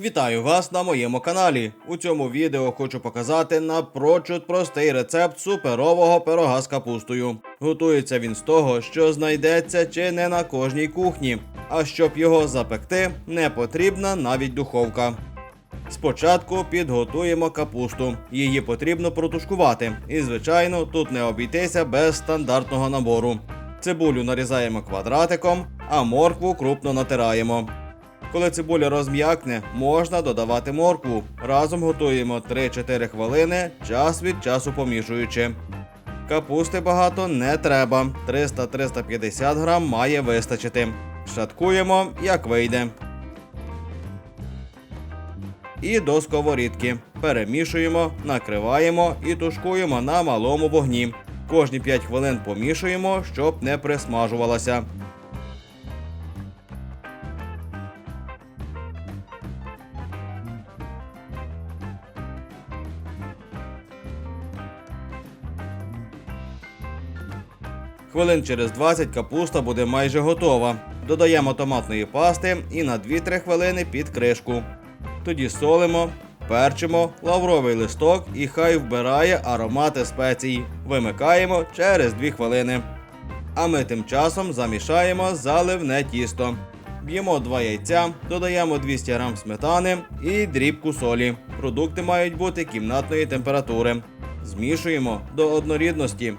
Вітаю вас на моєму каналі. У цьому відео хочу показати напрочуд простий рецепт суперового пирога з капустою. Готується він з того, що знайдеться чи не на кожній кухні. А щоб його запекти, не потрібна навіть духовка. Спочатку підготуємо капусту. Її потрібно протушкувати. І, звичайно, тут не обійтися без стандартного набору. Цибулю нарізаємо квадратиком, а моркву крупно натираємо. Коли цибуля розм'якне, можна додавати моркву. Разом готуємо 3-4 хвилини, час від часу помішуючи. Капусти багато не треба. 300-350 грам має вистачити. Шаткуємо, як вийде. І до сковорідки. Перемішуємо, накриваємо і тушкуємо на малому вогні. Кожні 5 хвилин помішуємо, щоб не присмажувалася. Хвилин через 20 капуста буде майже готова. Додаємо томатної пасти і на 2-3 хвилини під кришку. Тоді солимо, перчимо, лавровий листок і хай вбирає аромати спецій. Вимикаємо через 2 хвилини. А ми тим часом замішаємо заливне тісто. Б'ємо 2 яйця, додаємо 200 г сметани і дрібку солі. Продукти мають бути кімнатної температури. Змішуємо до однорідності.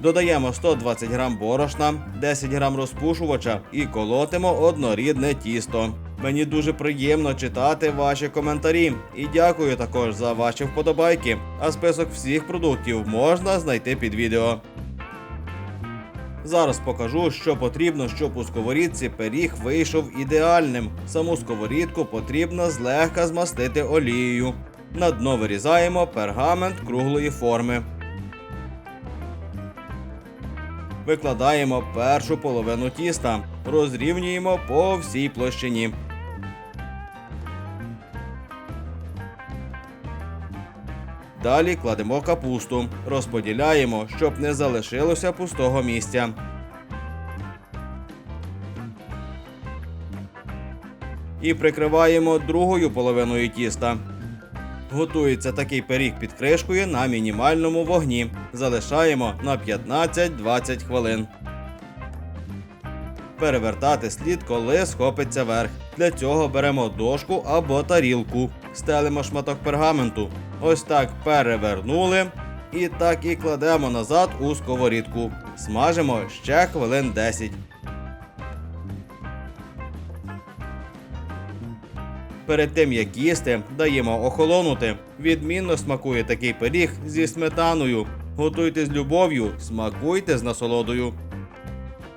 Додаємо 120 грам борошна, 10 грам розпушувача і колотимо однорідне тісто. Мені дуже приємно читати ваші коментарі і дякую також за ваші вподобайки. А список всіх продуктів можна знайти під відео. Зараз покажу, що потрібно, щоб у сковорідці пиріг вийшов ідеальним. Саму сковорідку потрібно злегка змастити олією. На дно вирізаємо пергамент круглої форми. Викладаємо першу половину тіста, розрівнюємо по всій площині. Далі кладемо капусту, розподіляємо, щоб не залишилося пустого місця. І прикриваємо другою половиною тіста. Готується такий пиріг під кришкою на мінімальному вогні. Залишаємо на 15-20 хвилин. Перевертати слід, коли схопиться верх. Для цього беремо дошку або тарілку. Стелимо шматок пергаменту. Ось так перевернули. І так і кладемо назад у сковорідку. Смажимо ще хвилин 10. Перед тим як їсти, даємо охолонути. Відмінно смакує такий пиріг зі сметаною. Готуйте з любов'ю, смакуйте з насолодою.